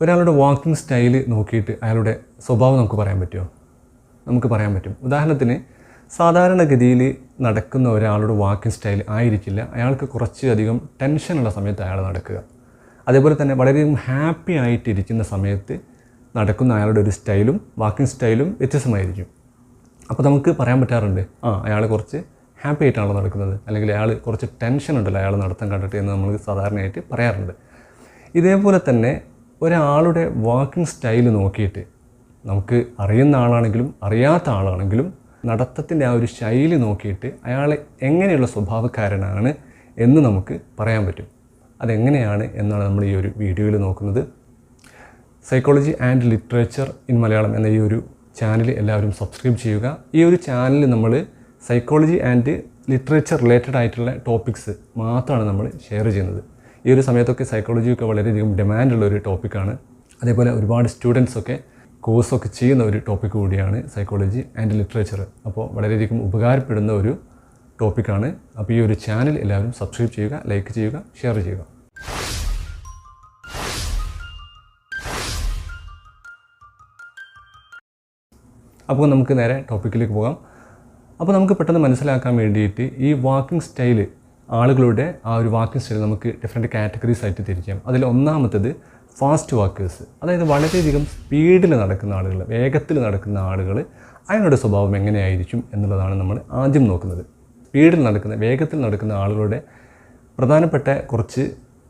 ഒരാളുടെ walking style നോക്കിയിട്ട് അയാളുടെ സ്വഭാവം നമുക്ക് പറയാൻ പറ്റുമോ? നമുക്ക് പറയാൻ പറ്റും. ഉദാഹരണത്തിന് സാധാരണഗതിയിൽ നടക്കുന്ന ഒരാളുടെ വാക്കിംഗ് സ്റ്റൈൽ ആയിരിക്കില്ല. അയാൾക്ക് കുറച്ചധികം ടെൻഷനുള്ള സമയത്ത് അയാൾ നടക്കുക. അതേപോലെ തന്നെ വളരെയധികം ഹാപ്പി ആയിട്ടിരിക്കുന്ന സമയത്ത് നടക്കുന്ന അയാളുടെ ഒരു സ്റ്റൈലും വാക്കിംഗ് സ്റ്റൈലും വ്യത്യസ്തമായിരിക്കും. അപ്പോൾ നമുക്ക് പറയാൻ പറ്റാറുണ്ട് ആ അയാൾ കുറച്ച് ഹാപ്പി ആയിട്ടാണല്ലോ നടക്കുന്നത്. അല്ലെങ്കിൽ അയാൾ കുറച്ച് ടെൻഷൻ ഉണ്ടല്ലോ അയാൾ നടത്തം കണ്ടിട്ട് എന്ന് നമ്മൾ സാധാരണയായിട്ട് പറയാറുണ്ട്. ഇതേപോലെ തന്നെ ഒരാളുടെ വാക്കിംഗ് സ്റ്റൈൽ നോക്കിയിട്ട് നമുക്ക് അറിയുന്ന ആളാണെങ്കിലും അറിയാത്ത ആളാണെങ്കിലും നടത്തത്തിന്റെ ആ ഒരു ശൈലി നോക്കിയിട്ട് അയാൾ എങ്ങനെയുള്ള സ്വഭാവക്കാരനാണ് എന്ന് നമുക്ക് പറയാൻ പറ്റും. അതെങ്ങനെയാണ് എന്നാണ് നമ്മൾ ഈ ഒരു വീഡിയോയിൽ നോക്കുന്നത്. Psychology and literature in Malayalam എന്ന ഈ ഒരു ചാനൽ എല്ലാവരും സബ്സ്ക്രൈബ് ചെയ്യുക. ഈ ഒരു ചാനലിൽ നമ്മൾ സൈക്കോളജി ആൻഡ് ലിറ്ററേച്ചർ റിലേറ്റഡ് ആയിട്ടുള്ള ടോപ്പിക്സ് മാത്രമാണ് നമ്മൾ ഷെയർ ചെയ്യുന്നത്. ഈ ഒരു സമയത്തൊക്കെ സൈക്കോളജിയൊക്കെ വളരെയധികം ഡിമാൻഡുള്ള ഒരു ടോപ്പിക്കാണ് അതേപോലെ ഒരുപാട് സ്റ്റുഡൻസൊക്കെ കോഴ്സൊക്കെ ചെയ്യുന്ന ഒരു ടോപ്പിക് കൂടിയാണ് സൈക്കോളജി ആൻഡ് ലിറ്ററേച്ചർ അപ്പോൾ വളരെയധികം ഉപകാരപ്പെടുന്ന ഒരു ടോപ്പിക്കാണ് അപ്പോൾ ഈ ഒരു ചാനൽ എല്ലാവരും സബ്സ്ക്രൈബ് ചെയ്യുക ലൈക്ക് ചെയ്യുക ഷെയർ ചെയ്യുക. അപ്പോൾ നമുക്ക് നേരെ ടോപ്പിക്കിലേക്ക് പോകാം. അപ്പോൾ നമുക്ക് പെട്ടെന്ന് മനസ്സിലാക്കാൻ വേണ്ടിയിട്ട് ഈ വാക്കിംഗ് സ്റ്റൈൽ ആളുകളുടെ ആ ഒരു വാക്കിംഗ് സ്റ്റൈൽ നമുക്ക് ഡിഫറെന്റ് കാറ്റഗറീസ് ആയിട്ട് തിരിക്കാം. അതിൽ ഒന്നാമത്തത് ഫാസ്റ്റ് വാക്കേഴ്സ് അതായത് വളരെയധികം സ്പീഡിൽ നടക്കുന്ന ആളുകൾ വേഗത്തിൽ നടക്കുന്ന ആളുകൾ അയാളുടെ സ്വഭാവം എങ്ങനെയായിരിക്കും എന്നുള്ളതാണ് നമ്മൾ ആദ്യം നോക്കുന്നത്. സ്പീഡിൽ നടക്കുന്ന വേഗത്തിൽ നടക്കുന്ന ആളുകളുടെ പ്രധാനപ്പെട്ട കുറച്ച്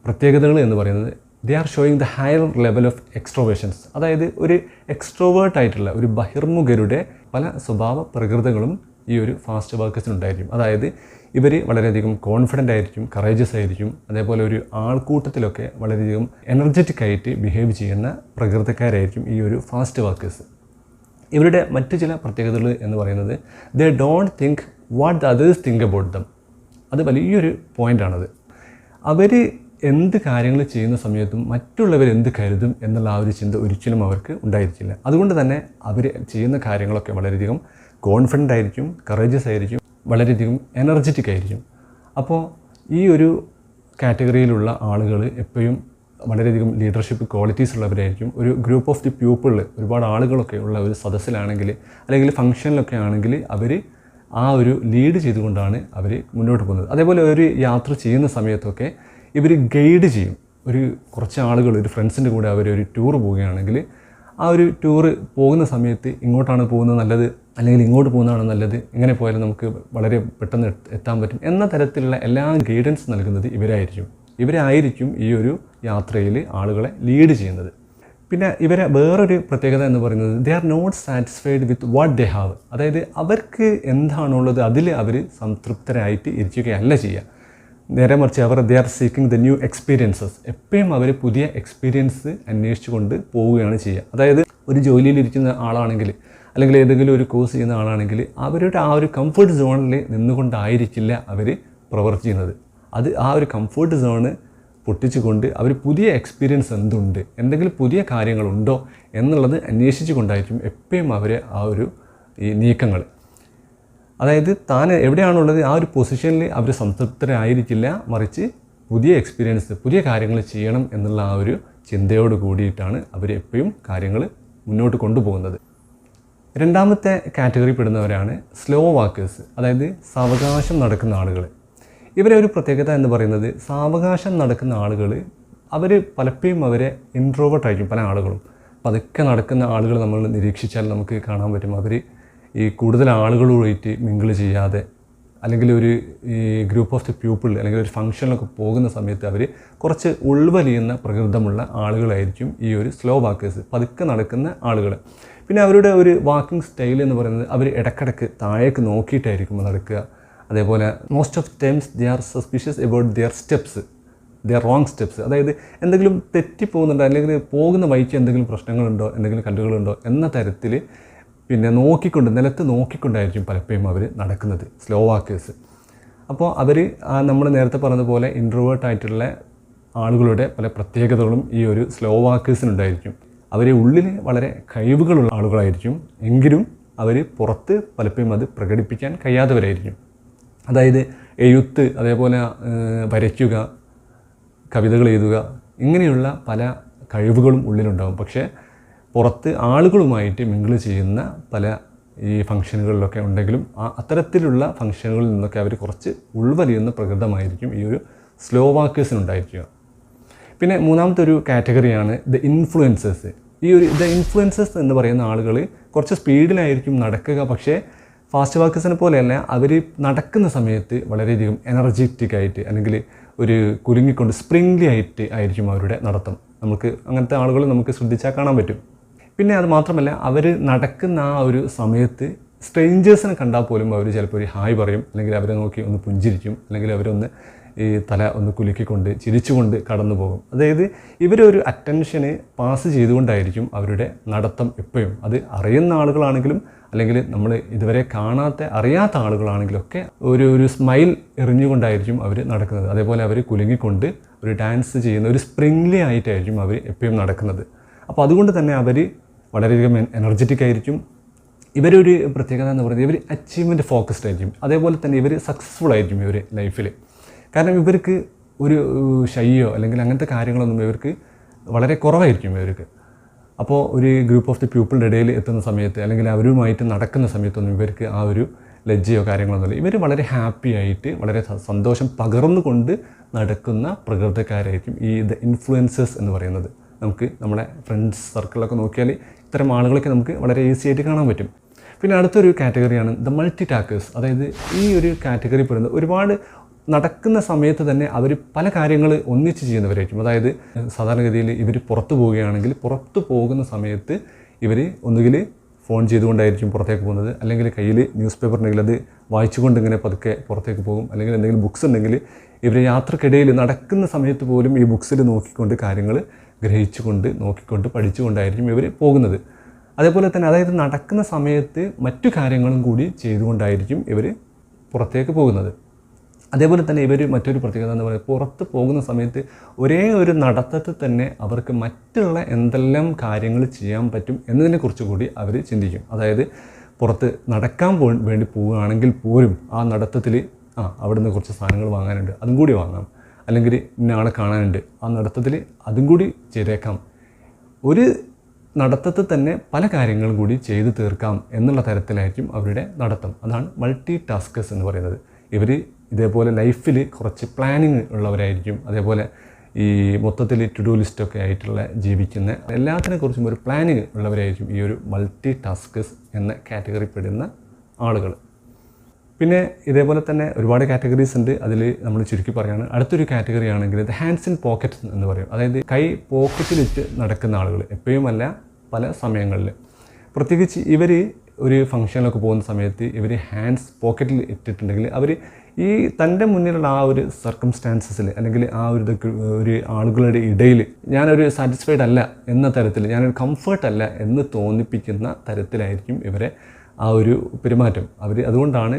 പ്രത്യേകതകൾ എന്ന് പറയുന്നത് they are showing the higher level of extroversions അതായത് ഒരു എക്സ്ട്രോവേർട്ട് ആയിട്ടുള്ള ഒരു ബഹിർമുഖരുടെ പല സ്വഭാവ പ്രകൃതങ്ങളും ഈ ഒരു ഫാസ്റ്റ് വർക്കേഴ്സിനുണ്ടായിരിക്കും അതായത് ഇവർ വളരെയധികം കോൺഫിഡന്റ് ആയിരിക്കും കറേജസ് ആയിരിക്കും. അതേപോലെ ഒരു ആൾക്കൂട്ടത്തിലൊക്കെ വളരെയധികം എനർജറ്റിക് ആയിട്ട് ബിഹേവ് ചെയ്യുന്ന പ്രകൃതക്കാരായിരിക്കും ഈ ഒരു ഫാസ്റ്റ് വർക്കേഴ്സ് ഇവരുടെ മറ്റ് ചില പ്രത്യേകതകൾ എന്ന് പറയുന്നത് they don't think what the others think about them അത് വലിയൊരു പോയിന്റാണത് അവർ എന്ത് കാര്യങ്ങൾ ചെയ്യുന്ന സമയത്തും മറ്റുള്ളവർ എന്ത് കരുതും എന്നുള്ള ആ ഒരു ചിന്ത ഒരിക്കലും അവർക്ക് ഉണ്ടായിരിക്കില്ല. അതുകൊണ്ട് തന്നെ അവർ ചെയ്യുന്ന കാര്യങ്ങളൊക്കെ വളരെയധികം കോൺഫിഡന്റ് ആയിരിക്കും കറേജസ് ആയിരിക്കും വളരെയധികം എനർജറ്റിക് ആയിരിക്കും. അപ്പോൾ ഈ ഒരു കാറ്റഗറിയിലുള്ള ആളുകൾ എപ്പോഴും വളരെയധികം ലീഡർഷിപ്പ് ക്വാളിറ്റീസ് ഉള്ളവരായിരിക്കും. ഒരു ഗ്രൂപ്പ് ഓഫ് ദി പീപ്പിളിൽ ഒരുപാട് ആളുകളൊക്കെ ഉള്ള ഒരു സദസ്സിലാണെങ്കിൽ അല്ലെങ്കിൽ ഫംഗ്ഷനിലൊക്കെ ആണെങ്കിൽ അവർ ആ ഒരു ലീഡ് ചെയ്തുകൊണ്ടാണ് അവർ മുന്നോട്ട് പോകുന്നത്. അതേപോലെ ഒരു യാത്ര ചെയ്യുന്ന സമയത്തൊക്കെ ഇവർ ഗൈഡ് ചെയ്യും. ഒരു കുറച്ച് ആളുകൾ ഒരു ഫ്രണ്ട്സിന്റെ കൂടെ അവർ ഒരു ടൂർ പോവുകയാണെങ്കിൽ ആ ഒരു ടൂറ് പോകുന്ന സമയത്ത് ഇങ്ങോട്ടാണ് പോകുന്നത് നല്ലത് അല്ലെങ്കിൽ ഇങ്ങോട്ട് പോകുന്നതാണ് നല്ലത്. ഇങ്ങനെ പോയാലും നമുക്ക് വളരെ പെട്ടെന്ന് എത്താൻ പറ്റും എന്ന തരത്തിലുള്ള എല്ലാ ഗൈഡൻസ് നൽകുന്നത് ഇവരായിരിക്കും. ഇവരായിരിക്കും ഈ ഒരു യാത്രയിൽ ആളുകളെ ലീഡ് ചെയ്യുന്നത്. പിന്നെ ഇവരെ വേറൊരു പ്രത്യേകത എന്ന് പറയുന്നത് they are not satisfied with what they have അതായത് അവർക്ക് എന്താണുള്ളത് അതിൽ അവർ സംതൃപ്തരായിട്ട് ഇരിക്കുകയല്ല ചെയ്യുക. നേരെ മറിച്ച് അവർ they are seeking the new experiences എപ്പോഴും അവർ പുതിയ എക്സ്പീരിയൻസ് അന്വേഷിച്ചുകൊണ്ട് പോവുകയാണ് ചെയ്യുക. അതായത് ഒരു ജോലിയിലിരിക്കുന്ന ആളാണെങ്കിൽ അല്ലെങ്കിൽ ഏതെങ്കിലും ഒരു കോഴ്സ് ചെയ്യുന്ന ആളാണെങ്കിൽ അവരുടെ ആ ഒരു കംഫർട്ട് സോണിൽ നിന്നുകൊണ്ടായിരിക്കില്ല അവർ പ്രവർത്തിക്കുന്നത് അത് ആ ഒരു കംഫർട്ട് സോണ് പൊട്ടിച്ചുകൊണ്ട് അവർ പുതിയ എക്സ്പീരിയൻസ് എന്തുണ്ട് എന്തെങ്കിലും പുതിയ കാര്യങ്ങളുണ്ടോ എന്നുള്ളത് അന്വേഷിച്ചു കൊണ്ടായിരിക്കും എപ്പോഴും അവർ ആ ഒരു ഈ നീക്കങ്ങൾ. അതായത് താൻ എവിടെയാണുള്ളത് ആ ഒരു പൊസിഷനിൽ അവർ സംതൃപ്തരായിരിക്കില്ല മറിച്ച് പുതിയ എക്സ്പീരിയൻസ് പുതിയ കാര്യങ്ങൾ ചെയ്യണം എന്നുള്ള ആ ഒരു ചിന്തയോട് കൂടിയിട്ടാണ് അവർ എപ്പോഴും കാര്യങ്ങൾ മുന്നോട്ട് കൊണ്ടുപോകുന്നത്. രണ്ടാമത്തെ കാറ്റഗറി പെടുന്നവരാണ് സ്ലോ വാക്കേഴ്സ് അതായത് സാവകാശം നടക്കുന്ന ആളുകൾ. ഇവരെ ഒരു പ്രത്യേകത എന്ന് പറയുന്നത് സാവകാശം നടക്കുന്ന ആളുകൾ അവർ പലപ്പോഴും അവരെ ഇൻട്രോവേർട്ട് ആയിരിക്കും പല ആളുകളും. പതുക്കെ നടക്കുന്ന ആളുകൾ നമ്മൾ നിരീക്ഷിച്ചാൽ നമുക്ക് കാണാൻ പറ്റും. അവർ ഈ കൂടുതൽ ആളുകളുമായിട്ട് മിങ്കിൾ ചെയ്യാതെ അല്ലെങ്കിൽ ഒരു ഈ ഗ്രൂപ്പ് ഓഫ് ദി പീപ്പിൾ അല്ലെങ്കിൽ ഒരു ഫംഗ്ഷനിലൊക്കെ പോകുന്ന സമയത്ത് അവർ കുറച്ച് ഉൾവലിയുന്ന പ്രകൃതമുള്ള ആളുകളായിരിക്കും ഈ ഒരു സ്ലോ വാക്കേഴ്സ് പതുക്കെ നടക്കുന്ന ആളുകൾ പിന്നെ അവരുടെ ഒരു വാക്കിംഗ് സ്റ്റൈൽ എന്ന് പറയുന്നത് അവർ ഇടക്കിടക്ക് താഴേക്ക് നോക്കിയിട്ടായിരിക്കും നടക്കുക. അതേപോലെ most of times they are suspicious about their steps their wrong steps അതായത് എന്തെങ്കിലും തെറ്റിപ്പോകുന്നുണ്ടോ? അല്ലെങ്കിൽ പോകുന്ന വഴിക്ക് എന്തെങ്കിലും പ്രശ്നങ്ങളുണ്ടോ? എന്തെങ്കിലും കല്ലുകളുണ്ടോ എന്ന തരത്തിൽ പിന്നെ നോക്കിക്കൊണ്ട് നിലത്ത് നോക്കിക്കൊണ്ടായിരിക്കും പലപ്പോഴും അവർ നടക്കുന്നത് സ്ലോ വാക്കേഴ്സ് അപ്പോൾ അവർ നമ്മൾ നേരത്തെ പറഞ്ഞതുപോലെ ഇൻട്രോവേർട്ട് ആയിട്ടുള്ള ആളുകളുടെ പല പ്രത്യേകതകളും ഈ ഒരു സ്ലോ വാക്കേഴ്സിനുണ്ടായിരിക്കും അവരെ ഉള്ളിൽ വളരെ കഴിവുകളുള്ള ആളുകളായിരിക്കും. എങ്കിലും അവർ പുറത്ത് പലപ്പോഴും അത് പ്രകടിപ്പിക്കാൻ കഴിയാത്തവരായിരിക്കും. അതായത് എഴുത്ത് അതേപോലെ വരയ്ക്കുക കവിതകൾ എഴുതുക ഇങ്ങനെയുള്ള പല കഴിവുകളും ഉള്ളിലുണ്ടാകും പക്ഷേ പുറത്ത് ആളുകളുമായിട്ട് മിങ്കിൾ ചെയ്യുന്ന പല ഈ ഫംഗ്ഷനുകളിലൊക്കെ ഉണ്ടെങ്കിലും ആ അത്തരത്തിലുള്ള ഫംഗ്ഷനുകളിൽ നിന്നൊക്കെ അവർ കുറച്ച് ഉൾവലിയുന്ന പ്രകൃതമായിരിക്കും ഈ ഒരു സ്ലോ വാക്കേഴ്സിനുണ്ടായിരിക്കുക പിന്നെ മൂന്നാമത്തെ ഒരു കാറ്റഗറിയാണ് ദ ഇൻഫ്ലുവൻസേഴ്സ് ഈ ഒരു ദ ഇൻഫ്ലുവൻസേഴ്സ് എന്ന് പറയുന്ന ആളുകൾ കുറച്ച് സ്പീഡിലായിരിക്കും നടക്കുക പക്ഷേ ഫാസ്റ്റ് വാക്കേഴ്സിനെ പോലെയല്ല അവർ നടക്കുന്ന സമയത്ത് വളരെയധികം എനർജറ്റിക് ആയിട്ട് അല്ലെങ്കിൽ ഒരു കുലുങ്ങിക്കൊണ്ട് സ്പ്രിംഗ്ലി ആയിട്ട് ആയിരിക്കും അവരുടെ നടത്തം. നമുക്ക് അങ്ങനത്തെ ആളുകൾ നമുക്ക് ശ്രദ്ധിച്ചാൽ കാണാൻ പറ്റും. പിന്നെ അത് മാത്രമല്ല അവർ നടക്കുന്ന ആ ഒരു സമയത്ത് സ്ട്രേഞ്ചേഴ്സിനെ കണ്ടാൽ പോലും അവർ ചിലപ്പോൾ ഒരു ഹായ് പറയും അല്ലെങ്കിൽ അവരെ നോക്കി ഒന്ന് പുഞ്ചിരിക്കും അല്ലെങ്കിൽ അവരൊന്ന് ഈ തല ഒന്ന് കുലുക്കിക്കൊണ്ട് ചിരിച്ചുകൊണ്ട് കടന്നു പോകും. അതായത് ഇവരൊരു അറ്റൻഷന് പാസ് ചെയ്തുകൊണ്ടായിരിക്കും അവരുടെ നടത്തം എപ്പോഴും. അത് അറിയുന്ന ആളുകളാണെങ്കിലും അല്ലെങ്കിൽ നമ്മൾ ഇതുവരെ കാണാത്ത അറിയാത്ത ആളുകളാണെങ്കിലൊക്കെ ഒരു ഒരു സ്മൈൽ എറിഞ്ഞുകൊണ്ടായിരിക്കും അവർ നടക്കുന്നത്. അതേപോലെ അവർ കുലുങ്ങിക്കൊണ്ട് ഒരു ഡാൻസ് ചെയ്യുന്ന ഒരു സ്പ്രിംഗ്ലി ആയിട്ടായിരിക്കും അവർ എപ്പോഴും നടക്കുന്നത്. അപ്പോൾ അതുകൊണ്ട് തന്നെ അവർ വളരെയധികം എനർജറ്റിക് ആയിരിക്കും. ഇവരൊരു പ്രത്യേകത എന്ന് പറയുന്നത് ഇവർ അച്ചീവ്മെന്റ് ഫോക്കസ്ഡ് ആയിരിക്കും. അതേപോലെ തന്നെ ഇവർ സക്സസ്ഫുൾ ആയിരിക്കും ഇവർ ലൈഫിൽ കാരണം ഇവർക്ക് ഒരു ഷയ്യോ അല്ലെങ്കിൽ അങ്ങനത്തെ കാര്യങ്ങളൊന്നും ഇവർക്ക് വളരെ കുറവായിരിക്കും ഇവർക്ക്. അപ്പോൾ ഒരു ഗ്രൂപ്പ് ഓഫ് ദി പീപ്പിളിന്റെ ഇടയിൽ എത്തുന്ന സമയത്ത് അല്ലെങ്കിൽ അവരുമായിട്ട് നടക്കുന്ന സമയത്തൊന്നും ഇവർക്ക് ആ ഒരു ലജ്ജയോ കാര്യങ്ങളൊന്നുമില്ല ഇവർ വളരെ ഹാപ്പി ആയിട്ട് വളരെ സന്തോഷം പകർന്നുകൊണ്ട് നടക്കുന്ന പ്രകൃതക്കാരായിരിക്കും ഈ ദ ഇൻഫ്ലുവൻസേഴ്സ് എന്ന് പറയുന്നത്. നമുക്ക് നമ്മുടെ ഫ്രണ്ട്സ് സർക്കിളൊക്കെ നോക്കിയാൽ ഇത്തരം ആളുകളൊക്കെ നമുക്ക് വളരെ ഈസി ആയിട്ട് കാണാൻ പറ്റും. പിന്നെ അടുത്തൊരു കാറ്റഗറിയാണ് ദ മൾട്ടി ടാക്കേഴ്സ് അതായത് ഈ ഒരു കാറ്റഗറി പെടുന്ന ഒരുപാട് നടക്കുന്ന സമയത്ത് തന്നെ അവർ പല കാര്യങ്ങൾ ഒന്നിച്ച് ചെയ്യുന്നവരായിരിക്കും. അതായത് സാധാരണഗതിയിൽ ഇവർ പുറത്തു പോവുകയാണെങ്കിൽ പുറത്തു പോകുന്ന സമയത്ത് ഇവർ ഒന്നുകിൽ ഫോൺ ചെയ്തുകൊണ്ടായിരിക്കും പുറത്തേക്ക് പോകുന്നത്. അല്ലെങ്കിൽ കയ്യിൽ ന്യൂസ് പേപ്പർ ഉണ്ടെങ്കിൽ അത് വായിച്ചുകൊണ്ട് ഇങ്ങനെ പതുക്കെ പുറത്തേക്ക് പോകും. അല്ലെങ്കിൽ എന്തെങ്കിലും ബുക്സ് ഉണ്ടെങ്കിൽ ഇവർ യാത്രക്കിടയിൽ നടക്കുന്ന സമയത്ത് പോലും ഈ ബുക്സിൽ നോക്കിക്കൊണ്ട് കാര്യങ്ങൾ ഗ്രഹിച്ചുകൊണ്ട് നോക്കിക്കൊണ്ട് പഠിച്ചുകൊണ്ടായിരിക്കും ഇവർ പോകുന്നത്. അതേപോലെ തന്നെ അതായത് നടക്കുന്ന സമയത്ത് മറ്റു കാര്യങ്ങളും കൂടി ചെയ്തുകൊണ്ടായിരിക്കും ഇവർ പുറത്തേക്ക് പോകുന്നത്. അതേപോലെ തന്നെ ഇവർ മറ്റൊരു പ്രത്യേകത എന്ന് പറയുന്നത് പുറത്ത് പോകുന്ന സമയത്ത് ഒരേ ഒരു നടത്തത്തിൽ തന്നെ അവർക്ക് മറ്റുള്ള എന്തെല്ലാം കാര്യങ്ങൾ ചെയ്യാൻ പറ്റും എന്നതിനെക്കുറിച്ച് കൂടി അവർ ചിന്തിക്കും. അതായത് പുറത്ത് നടക്കാൻ വേണ്ടി പോവുകയാണെങ്കിൽ പോലും ആ നടത്തത്തിൽ ആ അവിടെ കുറച്ച് സാധനങ്ങൾ വാങ്ങാനുണ്ട്. അതും കൂടി വാങ്ങാം. അല്ലെങ്കിൽ ഇന്ന ആളെ കാണാനുണ്ട് ആ നടത്തത്തിൽ അതും കൂടി ചെയ്തേക്കാം ഒരു നടത്തത്തിൽ തന്നെ പല കാര്യങ്ങളും കൂടി ചെയ്തു തീർക്കാം എന്നുള്ള തരത്തിലായിരിക്കും അവരുടെ നടത്തം. അതാണ് മൾട്ടി ടാസ്കേഴ്സ് എന്ന് പറയുന്നത്. ഇവർ ഇതേപോലെ ലൈഫിൽ കുറച്ച് പ്ലാനിങ് ഉള്ളവരായിരിക്കും. അതേപോലെ ഈ മൊത്തത്തിൽ ടു ഡു ലിസ്റ്റൊക്കെ ആയിട്ടുള്ള ജീവിക്കുന്ന എല്ലാത്തിനെ കുറിച്ചും ഒരു പ്ലാനിങ് ഉള്ളവരായിരിക്കും ഈ ഒരു മൾട്ടി ടാസ്കേഴ്സ് എന്ന കാറ്റഗറിപ്പെടുന്ന ആളുകൾ പിന്നെ ഇതേപോലെ തന്നെ ഒരുപാട് കാറ്റഗറീസ് ഉണ്ട്. അതിൽ നമ്മൾ ചുരുക്കി പറയുകയാണ് അടുത്തൊരു കാറ്റഗറി ആണെങ്കിൽ ഇത് ഹാൻഡ്സ് ഇൻ പോക്കറ്റ് എന്ന് പറയും. അതായത് കൈ പോക്കറ്റിലിട്ട് നടക്കുന്ന ആളുകൾ എപ്പോഴുമല്ല പല സമയങ്ങളിൽ പ്രത്യേകിച്ച് ഇവർ ഒരു ഫംഗ്ഷനിലൊക്കെ പോകുന്ന സമയത്ത് ഇവർ ഹാൻഡ്സ് പോക്കറ്റിൽ ഇട്ടിട്ടുണ്ടെങ്കിൽ അവർ ഈ തന്റെ മുന്നിലുള്ള ആ ഒരു സർക്കംസ്റ്റാൻസസിൽ അല്ലെങ്കിൽ ആ ഒരു ഇതൊക്കെ ഒരു ആളുകളുടെ ഇടയിൽ ഞാനൊരു സാറ്റിസ്ഫൈഡ് അല്ല എന്ന തരത്തിൽ ഞാനൊരു കംഫർട്ട് അല്ല എന്ന് തോന്നിപ്പിക്കുന്ന തരത്തിലായിരിക്കും ഇവരെ ആ ഒരു പെരുമാറ്റം. അവർ അതുകൊണ്ടാണ്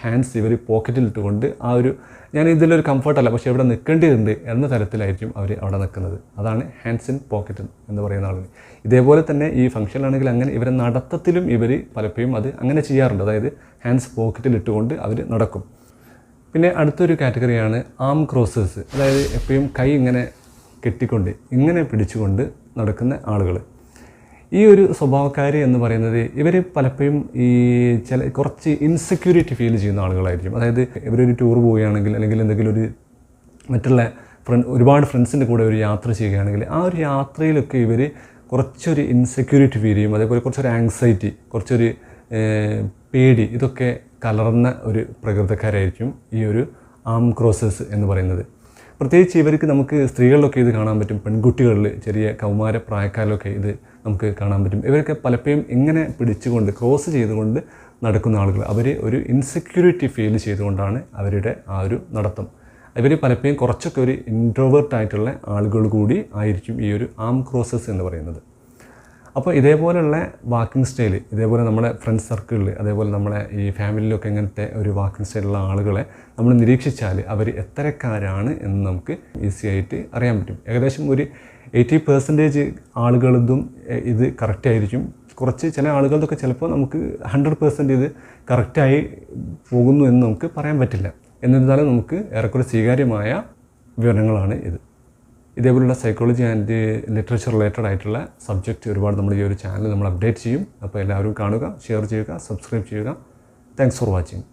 ഹാൻഡ്സ് ഇവർ പോക്കറ്റിലിട്ടുകൊണ്ട് ആ ഒരു ഞാൻ ഇതിലൊരു കംഫർട്ടല്ല പക്ഷേ ഇവിടെ നിൽക്കേണ്ടതുണ്ട് എന്ന തരത്തിലായിരിക്കും അവർ അവിടെ നിൽക്കുന്നത്. അതാണ് ഹാൻഡ്സ് ഇൻ പോക്കറ്റ് എന്ന് പറയുന്ന ആളുകൾ. ഇതേപോലെ തന്നെ ഈ ഫംഗ്ഷനിലാണെങ്കിൽ അങ്ങനെ ഇവരെ നടത്തത്തിലും ഇവർ പലപ്പോഴും അത് അങ്ങനെ ചെയ്യാറുണ്ട്. അതായത് ഹാൻഡ്സ് പോക്കറ്റിൽ ഇട്ടുകൊണ്ട് അവർ നടക്കും. പിന്നെ അടുത്തൊരു കാറ്റഗറിയാണ് ആം ക്രോസേഴ്സ് അതായത് എപ്പോഴും കൈ ഇങ്ങനെ കെട്ടിക്കൊണ്ട് ഇങ്ങനെ പിടിച്ചുകൊണ്ട് നടക്കുന്ന ആളുകൾ. ഈ ഒരു സ്വഭാവക്കാർ എന്ന് പറയുന്നത് ഇവർ പലപ്പോഴും ഈ ചില കുറച്ച് ഇൻസെക്യൂരിറ്റി ഫീൽ ചെയ്യുന്ന ആളുകളായിരിക്കും. അതായത് ഇവരൊരു ടൂർ പോവുകയാണെങ്കിൽ അല്ലെങ്കിൽ എന്തെങ്കിലും ഒരു മറ്റുള്ള ഫ്രണ്ട് ഒരുപാട് ഫ്രണ്ട്സിന്റെ കൂടെ ഒരു യാത്ര ചെയ്യുകയാണെങ്കിൽ ആ ഒരു യാത്രയിലൊക്കെ ഇവർ കുറച്ചൊരു ഇൻസെക്യൂരിറ്റി ഫീൽ ചെയ്യും. അതേപോലെ കുറച്ചൊരു ആങ്സൈറ്റി കുറച്ചൊരു പേടി ഇതൊക്കെ കലർന്ന ഒരു പ്രകൃതക്കാരായിരിക്കും ഈ ഒരു ആം ക്രോസസ് എന്ന് പറയുന്നത്. പ്രത്യേകിച്ച് ഇവർക്ക് നമുക്ക് സ്ത്രീകളിലൊക്കെ ഇത് കാണാൻ പറ്റും. പെൺകുട്ടികളിൽ ചെറിയ കൗമാര പ്രായക്കാരിലൊക്കെ ഇത് നമുക്ക് കാണാൻ പറ്റും. ഇവരൊക്കെ പലപ്പോഴും ഇങ്ങനെ പിടിച്ചുകൊണ്ട് ക്രോസ് ചെയ്തുകൊണ്ട് നടക്കുന്ന ആളുകൾ. അവർ ഒരു ഇൻസെക്യൂരിറ്റി ഫീൽ ചെയ്തുകൊണ്ടാണ് അവരുടെ ആ ഒരു നടത്തം. ഇവർ പലപ്പോഴും കുറച്ചൊക്കെ ഒരു ഇൻട്രോവേർട്ട് ആയിട്ടുള്ള ആളുകൾ കൂടി ആയിരിക്കും ഈ ഒരു ആം ക്രോസസ് എന്ന് പറയുന്നത്. അപ്പോൾ ഇതേപോലെയുള്ള വാക്കിംഗ് സ്റ്റൈൽ ഇതേപോലെ നമ്മുടെ ഫ്രണ്ട്സ് സർക്കിളിൽ അതേപോലെ നമ്മുടെ ഈ ഫാമിലിയിലൊക്കെ ഇങ്ങനത്തെ ഒരു വാക്കിംഗ് സ്റ്റൈലുള്ള ആളുകളെ നമ്മൾ നിരീക്ഷിച്ചാൽ അവർ എത്രക്കാരാണ് എന്ന് നമുക്ക് ഈസി ആയിട്ട് അറിയാൻ പറ്റും. ഏകദേശം ഒരു എയ്റ്റി പെർസെന്റേജ് ആളുകളതും ഇത് കറക്റ്റ് ആയിരിക്കും കുറച്ച് ചില ആളുകളതൊക്കെ ചിലപ്പോൾ നമുക്ക് ഹൺഡ്രഡ് പെർസെന്റ് ഇത് കറക്റ്റായി പോകുന്നു എന്ന് നമുക്ക് പറയാൻ പറ്റില്ല. എന്നിരുന്നാലും നമുക്ക് ഏറെക്കുറെ സ്വീകാര്യമായ വിവരങ്ങളാണ് ഇത്. ഇതേപോലുള്ള സൈക്കോളജി ആൻഡ് ലിറ്ററേച്ചർ റിലേറ്റഡ് ആയിട്ടുള്ള സബ്ജക്റ്റ് ഒരുപാട് നമ്മൾ ഈ ഒരു ചാനൽ നമ്മൾ അപ്ഡേറ്റ് ചെയ്യും. അപ്പോൾ എല്ലാവരും കാണുക ഷെയർ ചെയ്യുക സബ്സ്ക്രൈബ് ചെയ്യുക. Thanks for watching